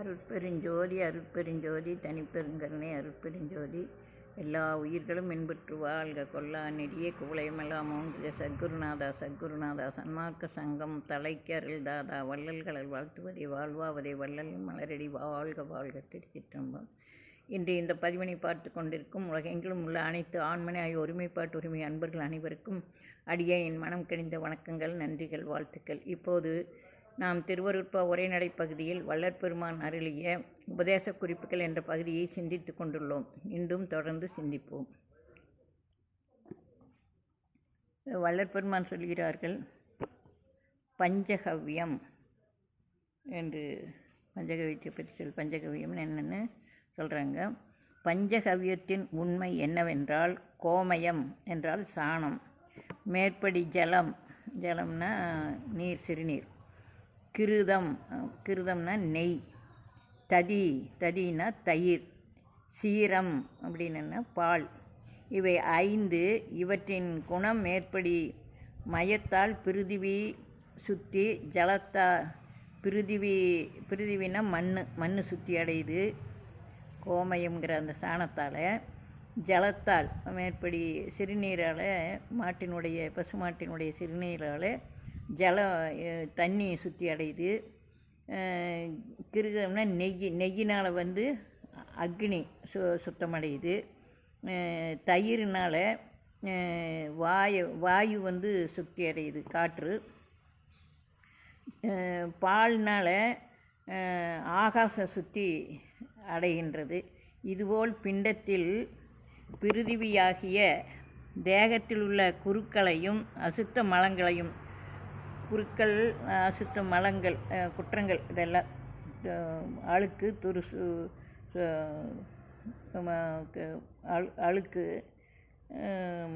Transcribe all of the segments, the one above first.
அருட்பெருஞ்சோதி அருட்பெருஞ்சோதி தனிப்பெருங்கருணை அருட்பெருஞ்சோதி. எல்லா உயிர்களும் இன்புற்று வாழ்க கொல்லா நெறிய குவளையமெல்லாம் ஓங்குக சத்குருநாதா சத்குருநாதா. சன்மார்க்க சங்கம் தலைக்கு அருள்தாதா வள்ளல்களை வாழ்த்துவதை வாழ்வாவதை. வள்ளல் மலரடி வாழ்க வாழ்க. திருச்சிற்றம்பம் இன்று இந்த பதிவினை பார்த்து கொண்டிருக்கும் உலகெங்கிலும் உள்ள அனைத்து ஆண்மனை ஆகிய ஒருமைப்பாட்டு உரிமை அன்பர்கள் அனைவருக்கும் அடியேனின் மனம் கிடைந்த வணக்கங்கள் நன்றிகள் வாழ்த்துக்கள். இப்போது நாம் திருவருட்ப உரைநடை பகுதியில் வல்லற்பெருமான் அருளிய உபதேச குறிப்புகள் என்ற பகுதியை சிந்தித்து கொண்டுள்ளோம். இன்றும் தொடர்ந்து சிந்திப்போம். வல்லற்பெருமான் சொல்கிறார்கள் பஞ்சகவ்யம் என்று பஞ்சகவியத்தை பற்றி சொல் பஞ்சகவியம்னு என்னென்னு சொல்கிறாங்க பஞ்சகவ்யத்தின் உண்மை என்னவென்றால் கோமயம் என்றால் சாணம் மேற்படி ஜலம் ஜலம்னா நீர் சிறுநீர். கிருதம் கிருதம்னா நெய். ததி ததினா தயிர். சீரம் அப்படின்னா பால். இவை ஐந்து இவற்றின் குணம் மேற்படி மயத்தால் பிருதிவி சுற்றி ஜலத்தா பிருதிவி பிருதிவினா மண் மண் சுற்றி அடையுது. கோமயம்ங்கிற அந்த சாணத்தால் ஜலத்தால் மேற்படி சிறுநீரால் மாட்டினுடைய பசுமாட்டினுடைய சிறுநீரால் ஜலம் தண்ணி சுற்றி அடையுது. கிருகம்னா நெய் நெய்யினால் வந்து அக்னி சு சுத்தமடையுது. தயிர்னால் வாயு வாயு வந்து சுத்தி அடையுது காற்று. பால்னால் ஆகாசம் சுற்றி அடைகின்றது. இதுபோல் பிண்டத்தில் பிருதிவியாகிய தேகத்தில் உள்ள குருக்களையும் அசுத்த மலங்களையும் குருக்கள் அசுத்த மலங்கள் குற்றங்கள் இதெல்லாம் அழுக்கு துருசு அழுக்கு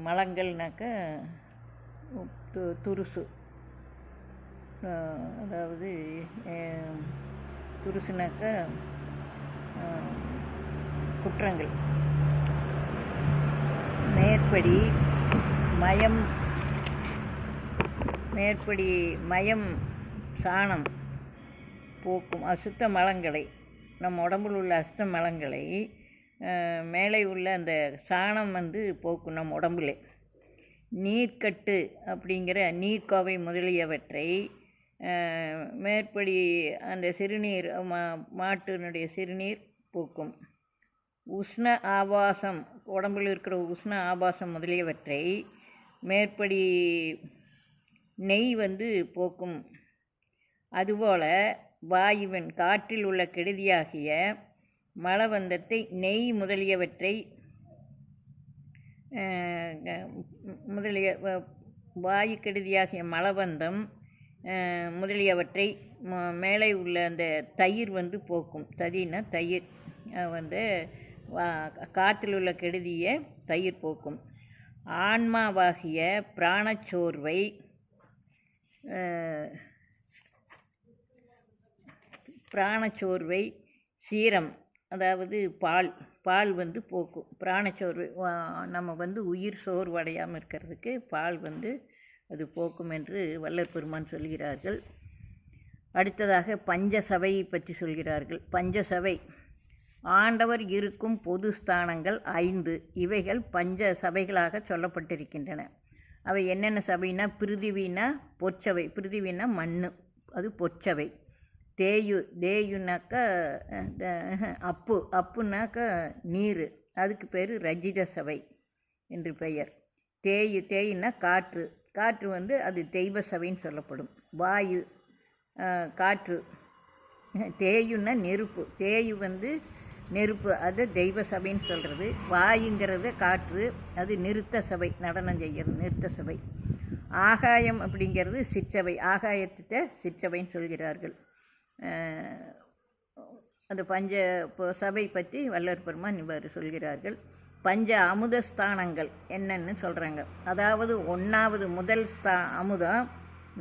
மலங்கள்னாக்க து துருசு. அதாவது துருசுனாக்க குற்றங்கள். மேற்படி மயம் மேற்படி மயம் சாணம் போக்கும் அசுத்த மலங்களை நம் உடம்பில் உள்ள அசுத்த மலங்களை மேலே உள்ள அந்த சாணம் வந்து போக்கும் நம் உடம்புல. நீர்க்கட்டு அப்படிங்கிற நீர்க்கோவை முதலியவற்றை மேற்படி அந்த சிறுநீர் மா மாட்டினுடைய சிறுநீர் போக்கும். உஷ்ண ஆபாசம் உடம்பில் இருக்கிற உஷ்ண ஆபாசம் முதலியவற்றை மேற்படி நெய் வந்து போக்கும். அதுபோல் வாயுவின் காற்றில் உள்ள கெடுதியாகிய மலவந்தத்தை நெய் முதலியவற்றை முதலிய வாயு கெடுதியாகிய மலபந்தம் முதலியவற்றை மேலே உள்ள அந்த தயிர் வந்து போக்கும். ததினா தயிர் வந்து காற்றில் உள்ள கெடுதியை தயிர் போக்கும். ஆன்மாவாகிய பிராணச்சோர்வை பிராணச்சோர்வை சீரம் அதாவது பால் பால் வந்து போக்கும் பிராணச்சோர்வை நம்ம வந்து உயிர் சோர்வடையாமல் இருக்கிறதுக்கு பால் வந்து அது போக்கும் என்று வல்லர் பெருமான் சொல்கிறார்கள். அடுத்ததாக பஞ்சசபையை பற்றி சொல்கிறார்கள். பஞ்சசபை ஆண்டவர் இருக்கும் பொது ஸ்தானங்கள் ஐந்து. இவைகள் பஞ்ச சபைகளாக சொல்லப்பட்டிருக்கின்றன. அவை என்னென்ன சபைனா? பிருதிவினா பொற்சவை பிருதிவினா மண் அது பொற்சவை தேயு தேயுனாக்க அப்பு. அப்புனாக்க நீர். அதுக்கு பேர் ரஜித சபை என்று பெயர். தேயு தேயுன்னா காற்று. காற்று வந்து அது தெய்வ சபைன்னு சொல்லப்படும். வாயு காற்று. தேயுன்னா நெருப்பு. தேயு வந்து நெருப்பு அது தெய்வ சபைன்னு சொல்கிறது வாயுங்கிறது காற்று அது நிறுத்த சபை நடனம் செய்கிறது நிறுத்த சபை. ஆகாயம் அப்படிங்கிறது சிற்சபை. ஆகாயத்திட்ட சிற்சபைன்னு சொல்கிறார்கள். அந்த பஞ்ச சபை பற்றி வல்லர் பெருமான் இவ்வாறு சொல்கிறார்கள். பஞ்ச அமுத ஸ்தானங்கள் என்னன்னு சொல்கிறாங்க அதாவது ஒன்றாவது முதல் ஸ்தா அமுதம்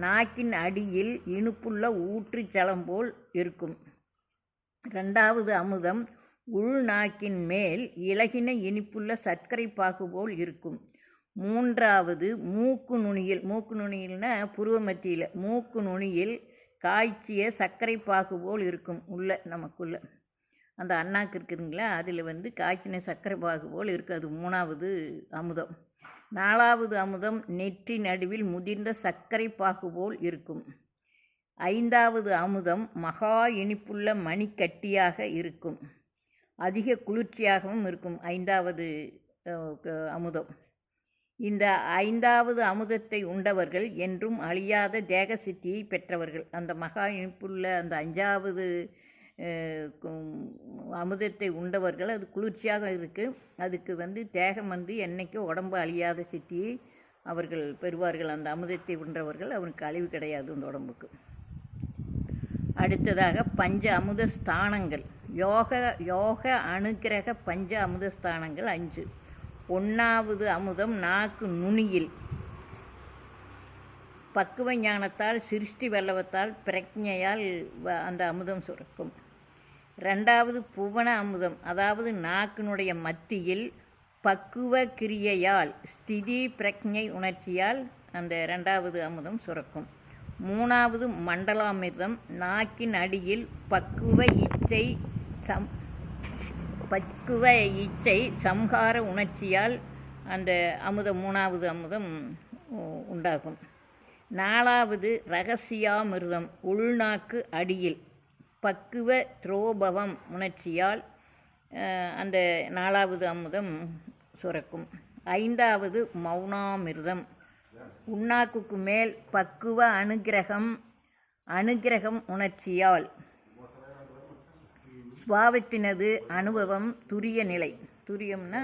நாக்கின் அடியில் இனிப்புள்ள ஊற்று போல் இருக்கும். ரெண்டாவது அமுதம் உள்நாக்கின் மேல் இலகின இனிப்புள்ள சர்க்கரை பாகு போல் இருக்கும். மூன்றாவது மூக்கு நுனியில் மூக்கு நுனியில்னா புருவ மத்தியில் மூக்கு நுனியில் காய்ச்சிய சர்க்கரை பாகு போல் இருக்கும் உள்ள நமக்குள்ள. அந்த அண்ணாக்கு இருக்குதுங்களா? அதில் வந்து காய்ச்சின சர்க்கரை பாகு போல் இருக்குது அது மூணாவது அமுதம். நாலாவது அமுதம் நெற்றி நடுவில் முதிர்ந்த சர்க்கரை பாகு போல் இருக்கும். ஐந்தாவது அமுதம் மகா இனிப்புள்ள மணிக்கட்டியாக இருக்கும். அதிக குளிர்ச்சியாகவும் இருக்கும். ஐந்தாவது க- அமுதம். இந்த ஐந்தாவது அமுதத்தை உண்டவர்கள் என்றும் அழியாத தேக சித்தியை பெற்றவர்கள். அந்த மகா இனிப்புள்ள அந்த அஞ்சாவது அமுதத்தை உண்டவர்கள். அது குளிர்ச்சியாக இருக்குது அதுக்கு வந்து தேகம் வந்து என்னைக்கும் உடம்பு அழியாத சித்தியை அவர்கள் பெறுவார்கள். அந்த அமுதத்தை உண்டவர்கள். அவனுக்கு அழிவு கிடையாது அந்த உடம்புக்கு. அடுத்ததாக பஞ்ச அமுத ஸ்தானங்கள். யோக யோக அனுக்கிரக பஞ்ச அமுதஸ்தானங்கள் அஞ்சு ஒன்றாவது அமுதம் நாக்கு நுனியில். பக்குவ ஞானத்தால் சிருஷ்டி வல்லவத்தால் பிரக்ஞையால் வ- அந்த அமுதம் சுரக்கும். ரெண்டாவது புவன அமுதம் அதாவது நாக்கினுடைய மத்தியில் பக்குவ கிரியையால் ஸ்திதி பிரக்ஞை உணர்ச்சியால் அந்த ரெண்டாவது அமுதம் சுரக்கும். மூணாவது மண்டலாமிர்தம் நாக்கின் அடியில் பக்குவ இச்சை சம் பக்குவ இச்சை சம்ஹார உணர்ச்சியால் அந்த அமுதம் மூணாவது அமுதம் உண்டாகும். நாலாவது ரகசியாமிர்தம் உள்நாக்கு அடியில் பக்குவ துரோபவம் உணர்ச்சியால் அந்த நாலாவது அமுதம் சுரக்கும். ஐந்தாவது மௌனாமிர்தம் உண்ணாக்குக்கு மேல் பக்குவ அனுகிரகம் அனுகிரகம் உணர்ச்சியால் பாவத்தினது அனுபவம் துரிய நிலை. துரியம்னா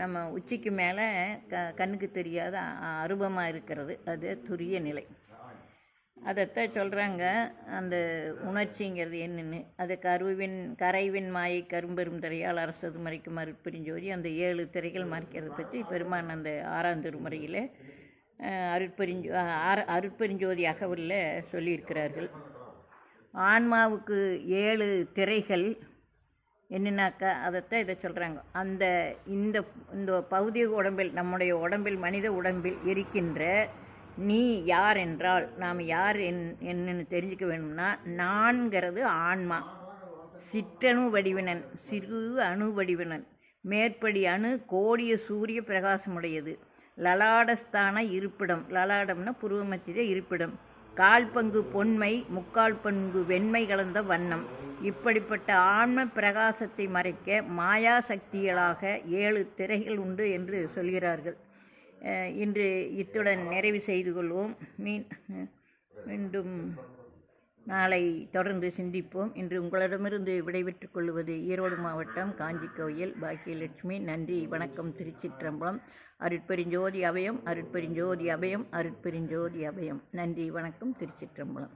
நம்ம உச்சிக்கு மேலே க கண்ணுக்கு தெரியாத அருபமாக இருக்கிறது. அது துரிய நிலை. அதைத்தான் சொல்கிறாங்க அந்த உணர்ச்சிங்கிறது என்னென்னு. அது கருவின் கரைவின் மாயை கரும்பெரும் திரையால் அரசது மறைக்கும் அருட்பெருஞ்சோதி அந்த ஏழு திரைகள் மறைக்கிறத பற்றி பெருமான் அந்த ஆறாம் திருமுறையில் அருட்பெருஞ்சோ ஆற அருட்பெருஞ்சோதி அகவலில் சொல்லியிருக்கிறார்கள். ஆன்மாவுக்கு ஏழு திரைகள் என்னென்னாக்கா அதைத்தான் இதை சொல்கிறாங்க அந்த இந்த இந்த பௌதிக உடம்பில் நம்முடைய உடம்பில் மனித உடம்பில் இருக்கின்ற நீ யார் என்றால் நாம் யார் என் என்னன்னு தெரிஞ்சுக்க வேணும்னா நான்கிறது ஆன்மா. சிற்றணு வடிவினன் சிறு அணு வடிவினன். மேற்படி அணு கோடிய சூரிய பிரகாசமுடையது. லலாடஸ்தான இருப்பிடம். லலாடம்னா புருவமத்திய இருப்பிடம். கால் பங்கு பொன்மை முக்கால் பங்கு வெண்மை கலந்த வண்ணம். இப்படிப்பட்ட ஆன்ம பிரகாசத்தை மறைக்க மாயா சக்திகளாக ஏழு திரைகள் உண்டு என்று சொல்கிறார்கள். இன்று இத்துடன் நிறைவு செய்து கொள்வோம். மீன் மீண்டும் நாளை தொடர்ந்து சிந்திப்போம். இன்று உங்களிடமிருந்து விடைபெற்றுக் கொள்வது ஈரோடு மாவட்டம் காஞ்சி கோயில். பாக்கியலட்சுமி நன்றி வணக்கம் திருச்சிற்றம்பலம். அருட்பெருஞ்சோதி அபயம் அருட்பெருஞ்சோதி அபயம் அருட்பெருஞ்சோதி அபயம். நன்றி வணக்கம் திருச்சிற்றம்பலம்.